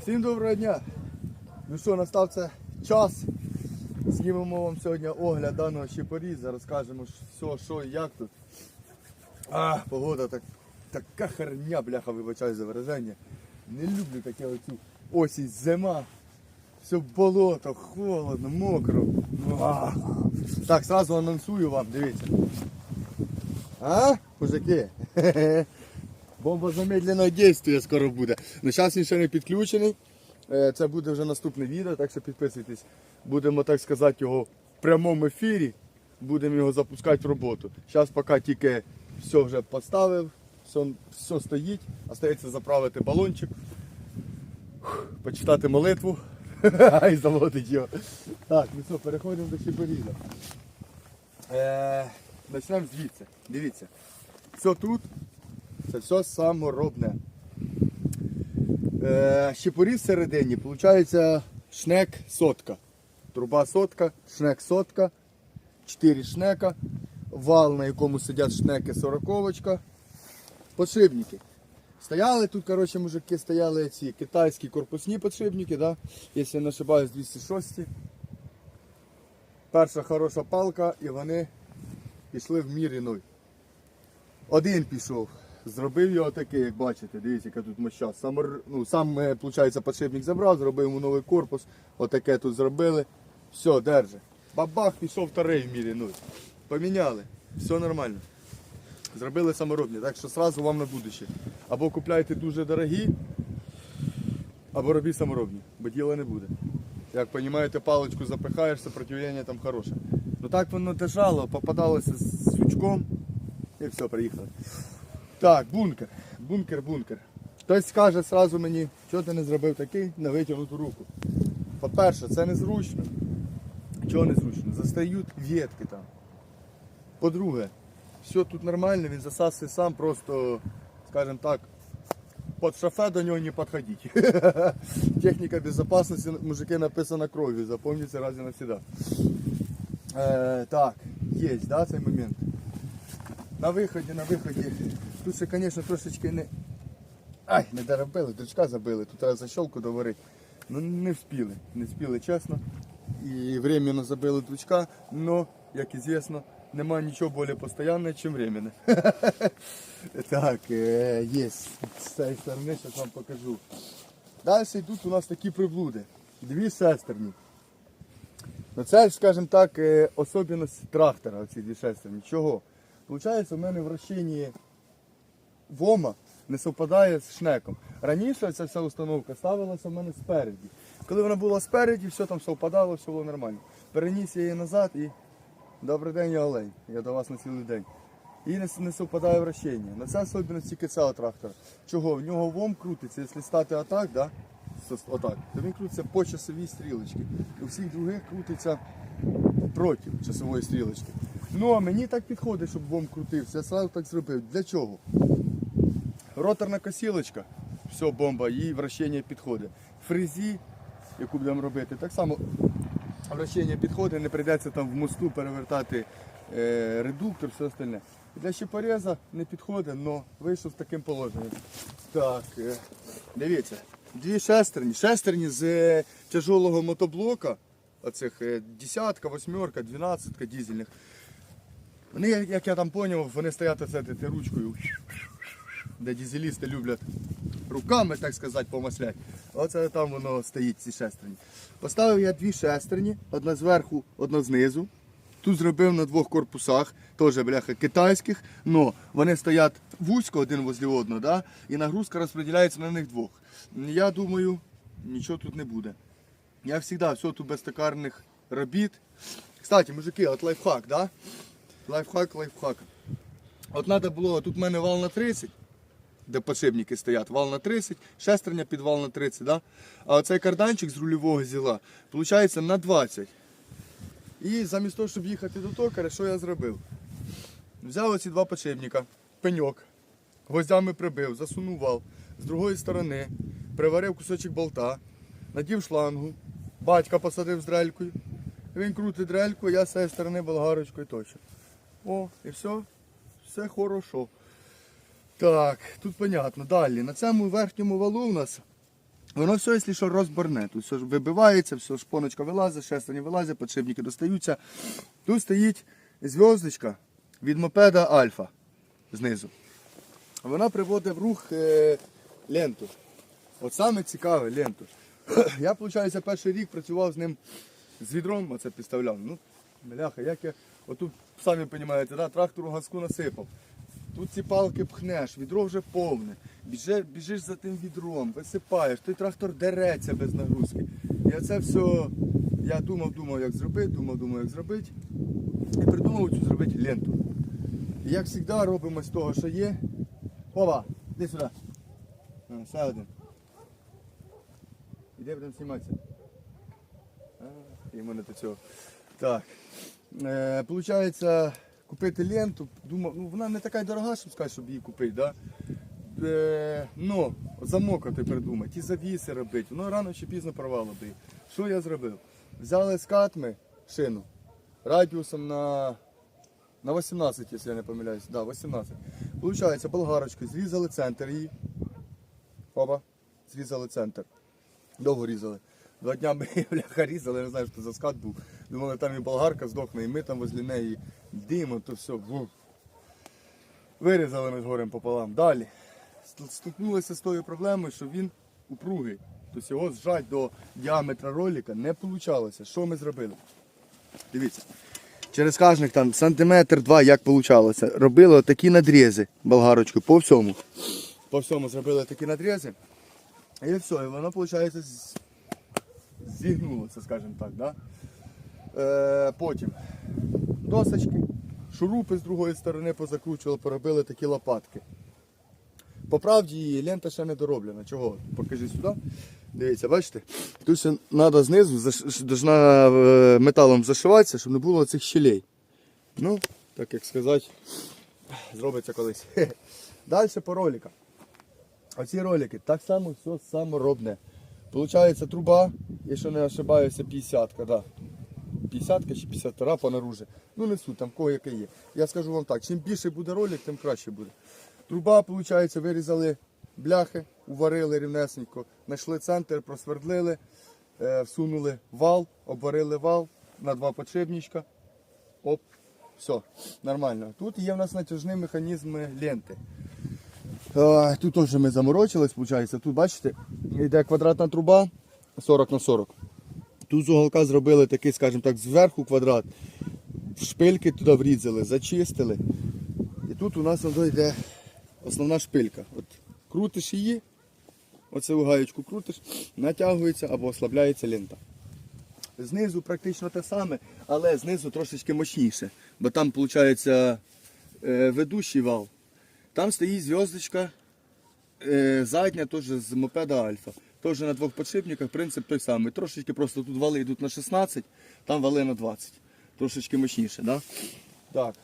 Всім доброго дня! Ну що, настав це час. Знімемо вам сьогодні огляд даного щепоріза, розкажемо все, що і як тут. А, погода так, така херня, бляха, вибачаю за вираження. Не люблю таке оцю осінь, зима. Все болото, холодно, мокро. А. Так, сразу анонсую вам, дивіться. А, мужики? Бомба замедленого дійства скоро буде. Ну зараз він ще не підключений. Е, Це буде вже наступне відео, так що підписуйтесь. Будемо так сказати його в прямому ефірі. Будемо його запускати в роботу. Зараз поки тільки все вже поставив, все, все стоїть. Остається заправити балончик, почитати молитву і заводити його. Так, ну що, переходимо до щепоріза. Е, Почнемо звідси. Дивіться. Все тут це все саморобне. Е, щепоріз всередині, виходить шнек сотка. Труба сотка, шнек сотка, 4 шнека, вал, на якому сидять шнеки сороковочка, подшипники. Стояли тут, коротше, мужики, стояли ці китайські корпусні подшипники, да? якщо я не ошибаюсь, 206. Перша хороша палка і вони пішли в мірі нуль. Один пішов. Зробив його такий, як бачите, дивіться, яка тут моща. Сам, ну, сам виходить, подшипник забрав, зробив йому новий корпус. Отаке тут зробили. Все, держи. Бабах, пішов вторий в мірі нуль. Поміняли. Все нормально. Зробили саморобні, так що сразу вам на будуще. Або купляйте дуже дорогі, або робіть саморобні, бо діла не буде. Як розумієте, паличку запихаєш, сопротивлення там хороше. Ну так воно держало, попадалося з сучком і все, приїхали. Так, бункер. Бункер, бункер. Хтось скаже сразу мені, що ти не зробив такий на витягнуту руку. По-перше, це незручно. Чого незручно? Застають ветки там. По-друге, все тут нормально, він засасує сам, просто, скажімо так, під шофе до нього не підходіть. Техніка безпечності, мужики, написана кров'ю, запам'ятайте раз і навсегда. Е, так, є, да, цей момент. На виході, на виході. Тут ще, звісно, трошечки не. Ай, не доробили, дрючка забили, тут треба защолку доварити. Ну не вспіли, не вспіли, чесно. І временно забили дрючка, но, як известно, немає нічого більш постійного, ніж временно. так, є. З цієї сторони зараз вам покажу. Далі йдуть у нас такі приблуди. Дві шестерні. Ну це, скажімо так, е, особливість трактора, оці дві шестерні. Чого? Получається, у мене вращення вома не совпадає з шнеком. Раніше ця вся установка ставилася в мене спереді. Коли вона була спереді, все там совпадало, все було нормально. Переніс я її назад і добрий день, я олень. Я до вас на цілий день. І не, не совпадає вращення. На це особливість тільки цього трактора. Чого? В нього вом крутиться, якщо стати отак, да? отак, то він крутиться по часовій стрілочці. У всіх других крутиться проти часової стрілочки. Ну а мені так підходить, щоб вом крутився. Я сразу так зробив. Для чого? Роторна косілочка, все, бомба, їй вращення підходить. Фрезі, яку будемо робити, так само вращення підходить, не прийдеться там в мосту перевертати е, редуктор, все остальне. Для щепореза не підходить, але вийшов з таким положенням. Так, е, дивіться, дві шестерні. Шестерні з е, тяжелого мотоблока, оцих е, десятка, восьмерка, дванадцятка дизельних. Вони, як я там зрозумів, вони стоять оце ручкою, де дизелісти люблять руками, так сказати, помаслять. Оце там воно стоїть, ці шестерні. Поставив я дві шестерні, одна зверху, одна знизу. Тут зробив на двох корпусах, теж бляха китайських, але вони стоять вузько один возле одного, да? і нагрузка розподіляється на них двох. Я думаю, нічого тут не буде. Я завжди все тут без токарних робіт. Кстати, мужики, от лайфхак, да? Лайфхак, лайфхак. От треба було, тут в мене вал на 30, де подшипники стоять, вал на 30, шестерня під вал на 30, да? а оцей карданчик з рульового зіла, виходить на 20. І замість того, щоб їхати до токаря, що я зробив? Взяв оці два подшипника, пеньок, гвоздями прибив, засунув вал, з другої сторони приварив кусочок болта, надів шлангу, батька посадив з дрелькою. Він крутить дрельку, я з цієї сторони болгарочкою точу. О, і все, все хорошо. Так, тут понятно. Далі. На цьому верхньому валу у нас Воно все, якщо що, розборне. Тут все ж вибивається, все, шпоночка вилазить, шестерні вилазять, подшипники достаються. Тут стоїть зв'язочка від мопеда Альфа знизу. Вона приводить в рух е, ленту. От саме цікаве ленту. Я, виходить, перший рік працював з ним з відром, оце підставляв. Ну, бляха, як я. Отут, самі розумієте, да, трактору газку насипав. Тут ці палки пхнеш, відро вже повне. Біже, біжиш за тим відром, висипаєш, той трактор дереться без нагрузки. І оце все, я думав, думав, як зробити, думав, думав, як зробити. І придумав цю зробити ленту. І як завжди робимо з того, що є. Ова, іди сюди. Ще один. Іде будемо зніматися. Йому не до цього. Так. Е, получається, купити ленту. Думав, ну вона не така дорога, щоб сказати, щоб її купити. Да? Е, ну, замок ти придумай, ті завіси робити. Воно рано чи пізно порвало би. Що я зробив? Взяли з катми шину радіусом на, на 18, якщо я не помиляюсь. Да, 18. Получається, болгарочкою зрізали центр її. Опа, зрізали центр. Довго різали. Два дня ми бляха різали, не знаю, що це за скат був. Думали, там і болгарка здохне, і ми там возле неї димо, то все. Вирізали ми з горем пополам. Далі. Ст- Стикнулися з тою проблемою, що він упругий. Тобто його зжать до діаметра ролика не вийшло. Що ми зробили? Дивіться. Через кожних там сантиметр два, як вийшло. Робили такі надрізи болгарочкою по всьому. По всьому зробили такі надрізи. І все, і воно, виходить, зігнулося, скажімо так. Да? Е, потім досочки, шурупи з другої сторони позакручували, поробили такі лопатки. По правді лента ще не дороблена. Чого? Покажи сюди. Дивіться, бачите? Тут ще треба знизу заш- е, металом зашиватися, щоб не було цих щелей. Ну, так як сказати, зробиться колись. Далі по роликам. Оці ролики так само все саморобне. Получається труба, якщо не ошибаюся, 50-ка, да. 50 чи 52 по наружі. Ну не суть, там кого яке є. Я скажу вам так, чим більше буде ролик, тим краще буде. Труба, виходить, вирізали бляхи, уварили рівнесенько, знайшли центр, просвердлили, е, всунули вал, обварили вал на два подшипничка. Оп, все, нормально. Тут є в нас натяжні механізми ленти. Е, Тут теж ми заморочились, виходить. Тут, бачите, йде квадратна труба 40 на 40. Тут з уголка зробили такий, скажімо так, зверху квадрат. Шпильки туди врізали, зачистили. І тут у нас йде основна шпилька. От крутиш її, оцю гаєчку крутиш, натягується або ослабляється лента. Знизу практично те саме, але знизу трошечки мощніше. Бо там, виходить, е, ведущий вал. Там стоїть зв'язочка задня теж з мопеда Альфа. Теж на двох подшипниках принцип той самий. Трошечки просто тут вали йдуть на 16, там вали на 20. Трошечки мощніше. Да? Так.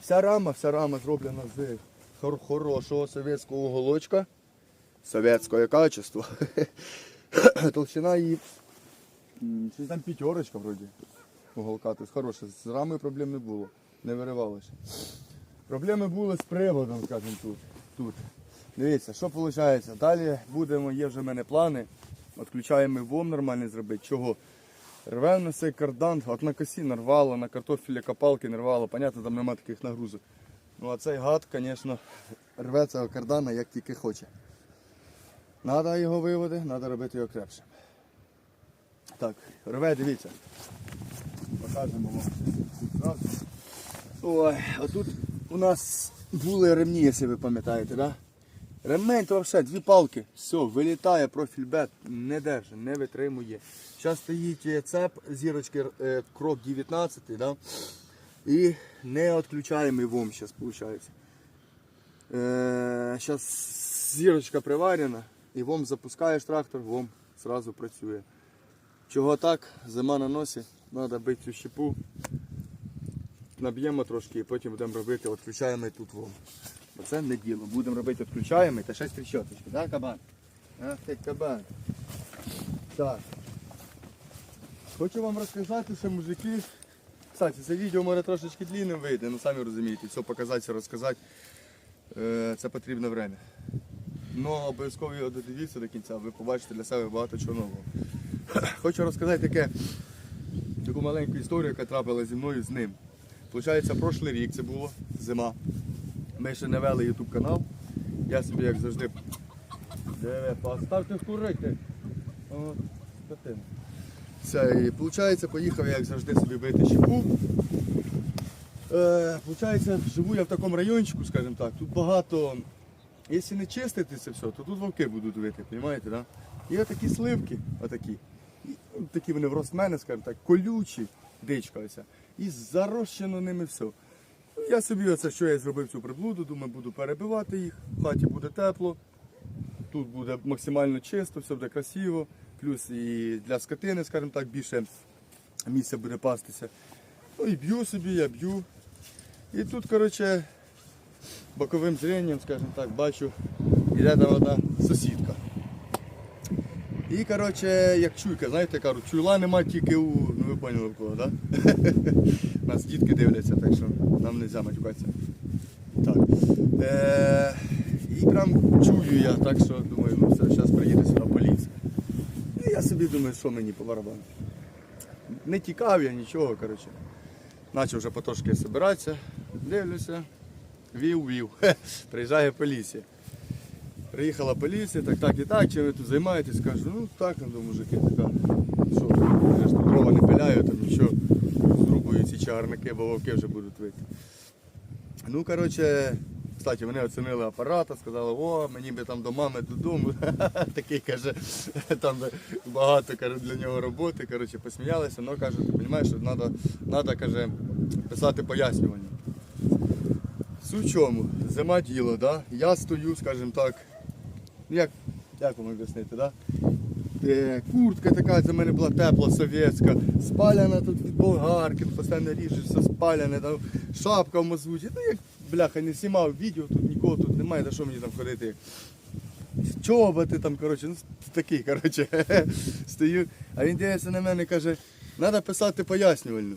Вся рама, вся рама зроблена з хор- хорошого совєтського уголочка. Совєтське качество. Толщина її. Щось там п'ятерочка вроді. Уголка, тобто хороша. З рамою проблем не було. Не виривалося. Проблеми були з приводом, скажімо, тут. тут. Дивіться, що виходить? Далі будемо, є вже в мене плани. Відключаємо ВОМ нормально зробити. Чого? Рвемо на цей кардан, от на косі нарвало, на картофілі копалки не рвало, понятно, там нема таких нагрузок. Ну а цей гад, звісно, рве цього кардана як тільки хоче. Треба його виводи, треба робити його крепшим. Так, рве, дивіться. Покажемо вам. Ой, а тут у нас були ремні, якщо ви пам'ятаєте, да? Ремень то взагалі дві палки, все, вилітає профіль бет, не держить, не витримує. Зараз стоїть е, цеп зірочки е, крок 19, да? і не відключаємо ВОМ зараз, виходить. Зараз зірочка приварена, і ВОМ запускаєш трактор, ВОМ одразу працює. Чого так? Зима на носі, треба бити цю щепу, наб'ємо трошки і потім будемо робити, відключаємо тут вон. Бо це не діло. Будемо робити відключаємо та ще тріщоточки, так, кабан? Ах ти кабан. Так. Хочу вам розказати, що мужики. Кстати, це відео може трошечки длинним вийде, ну самі розумієте, все показати, розказати. Е, Це потрібно время. Ну, обов'язково його додивіться до кінця, ви побачите для себе багато чого нового. Хочу розказати таке, таку маленьку історію, яка трапила зі мною з ним. Получається, прошлий рік це було зима. Ми ще не вели YouTube канал. Я собі, як завжди, де поставте курити. Це, і виходить, поїхав я, як завжди, собі бити щепу. Е, Получається, живу я в такому райончику, скажімо так, тут багато. Якщо не чистити це все, то тут вовки будуть вити, розумієте, да? І отакі сливки, отакі. Ну, такі вони в рост мене, скажімо так, колючі, дичка оця. І зарощено ними все. Я собі оце, що я зробив цю приблуду, думаю, буду перебивати їх, в хаті буде тепло, тут буде максимально чисто, все буде красиво, плюс і для скотини, скажімо так, більше місця буде пастися. Ну і б'ю собі, я б'ю. І тут, коротше, боковим зренням, скажімо так, бачу, іде там одна сусідка. І, коротше, як чуйка, знаєте, кажуть, чуйла нема тільки у, ну ви поняли в кого, так? Да? Нас дітки дивляться, так що нам не можна матюкатися. Так. Е- і прям чую я, так що думаю, ну все, зараз приїде сюди поліція. І я собі думаю, що мені по барабану. Не тікав я нічого, коротше. Почав вже потрошки збиратися, дивлюся, вів-вів. Приїжджає поліція. Приїхала поліція, так, так і так, чим ви тут займаєтесь? Кажу, ну так, ну, мужики, така. Що, я ж тут дрова не пиляю, там нічого. Зрубую ці чагарники, бо вовки вже будуть вийти. Ну, коротше, кстати, вони оцінили апарата, сказали, о, мені би там до мами додому. Такий каже, там багато каже, для нього роботи. Коротше, посміялися, але каже, ти розумієш, що треба, треба каже, писати пояснювання. Суть чому? Зима діло, да? я стою, скажімо так, як, як вам об'яснити, да? Е, Куртка така за мене була тепла, совєтська, спаляна тут від болгарки, постійно ріжеш, все спаляне, там, шапка в мазуті. Ну як бляха, не знімав відео, тут нікого тут немає, за що мені там ходити. Чоботи там, коротше, ну такий, коротше, стою. А він дивиться на мене і каже, треба писати пояснювальну.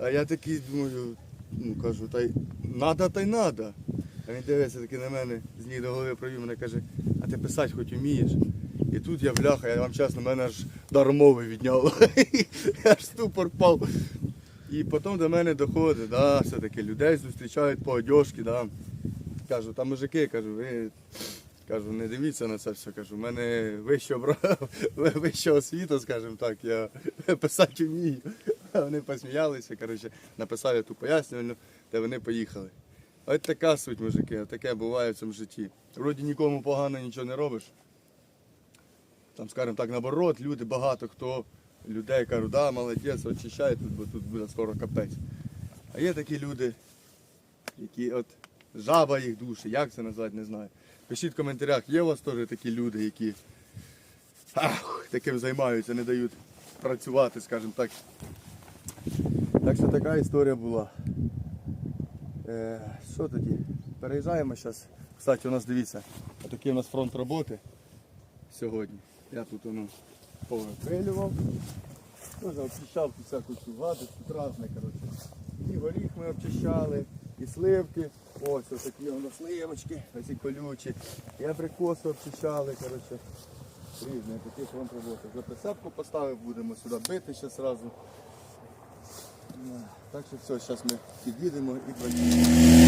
А я такий думаю, ну кажу, та й надо, та й надо. Він дивиться такий на мене, з ніг до голови провів мене каже, а ти писати хоч вмієш. І тут я бляха, я вам чесно, мене аж дар мови відняло. Я аж ступор впав. І потім до мене доходить, да, все-таки людей зустрічають по одежці, да. Кажу, там мужики, кажу, ви кажу, не дивіться на це все. Кажу, в мене вища, вища освіта, скажімо так, я писати вмію. Вони посміялися, коротше, написав ту пояснювальну, де вони поїхали. Ось така суть, мужики, таке буває в цьому житті. Вроді нікому погано нічого не робиш. Там, скажімо так, наоборот, люди багато хто людей кажуть, да, молодець, очищай тут, бо тут буде скоро капець. А є такі люди, які от жаба їх душі, як це назвати, не знаю. Пишіть в коментарях, є у вас теж такі люди, які ах, таким займаються, не дають працювати, скажімо так. Так що така історія була. Е, що тоді? Переїжджаємо зараз. Кстати, у нас дивіться, такий у нас фронт роботи сьогодні. Я тут воно повипилював. Тоже обчищав тут всяку цю гадость, тут разне, коротше. І горіх ми обчищали, і сливки. Ось ось такі нас сливочки, оці колючі. І абрикоси обчищали, коротше. Різне, такий фронт роботи. Вже прицепку поставив, будемо сюди бити ще зразу. Так що все, зараз ми під'їдемо і працюємо.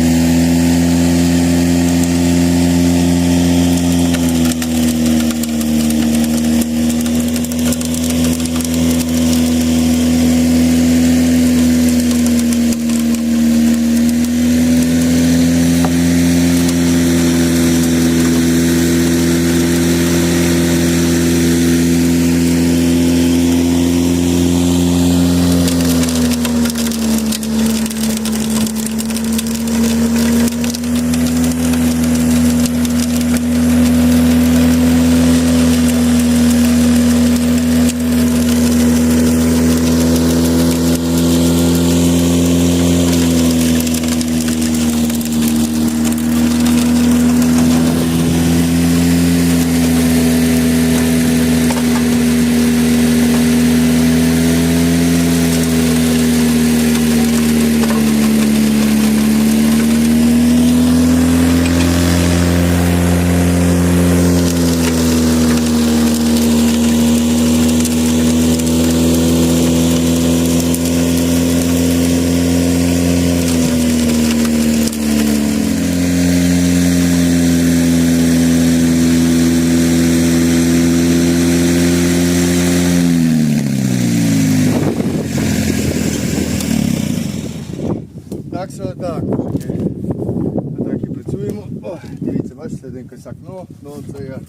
Бачите, один косяк. Ну, ну це я.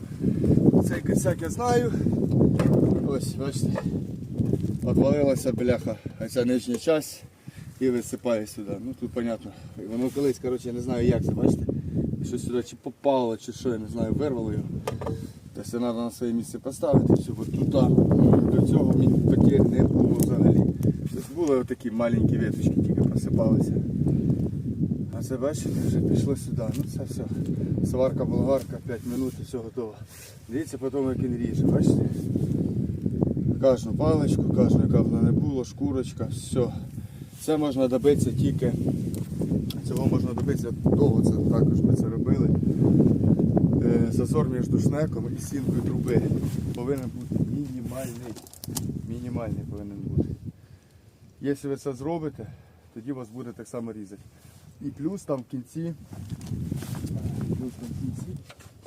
Цей косяк я знаю. Ось, бачите. Отвалилася бляха, оця нижня часть і висипає сюди. Ну тут понятно. Воно колись, коротше, я не знаю як це, бачите. Що сюди чи попало, чи що, я не знаю, вирвало його. Тобто треба на своє місце поставити все. Тут до цього мені потір не було взагалі. Тобто були отакі маленькі веточки, тільки просипалися. Це бачите, вже пішло сюди. Ну це все. Сварка, болгарка, 5 минут і все готово. Дивіться потім, як він ріже, бачите? Кожну паличку, кожну, яка б не було, шкурочка, все. Це можна добитися тільки. Цього можна добитися довго, це також ми це робили. Е, Зазор між шнеком і стінкою труби повинен бути мінімальний. Мінімальний повинен бути. Якщо ви це зробите, тоді вас буде так само різати. І плюс там в кінці, плюс там в кінці,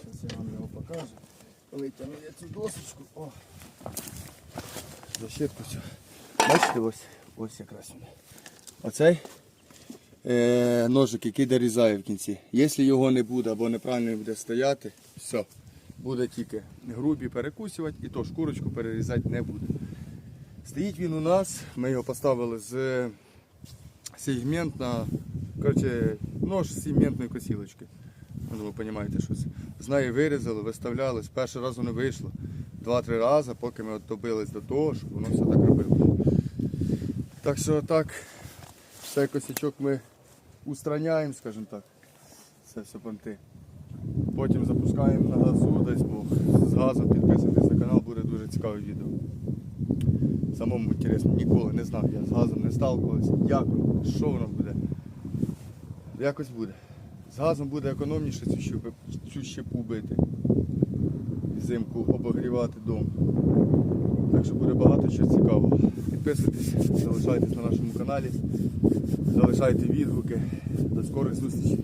зараз я вам його покажу. Витягну я цю досочку. О. Защитку цю. Бачите, ось, ось якраз він. Оцей е, ножик, який дорізає в кінці. Якщо його не буде або неправильно буде стояти, все. Буде тільки грубі перекусувати і то шкурочку перерізати не буде. Стоїть він у нас, ми його поставили з сегментна, коротше, нож з сегментної косілочки. Ви розумієте, що. З неї вирізали, виставляли, з першого разу не вийшло. Два-три рази, поки ми добились до того, щоб воно все так робило. Так що так, цей косячок ми устраняємо, скажімо так. Це все понти. Потім запускаємо на газу, десь Бог. З газом підписуйтесь на канал, буде дуже цікаве відео. Самому інтересно, ніколи не знав, я з газом не сталкувався. Як воно, що воно буде. Якось буде. З газом буде економніше цю щепу, цю щепу бити. Взимку обогрівати дом. Так що буде багато чого цікавого. Підписуйтесь, залишайтесь на нашому каналі, залишайте відгуки. До скорих зустрічей.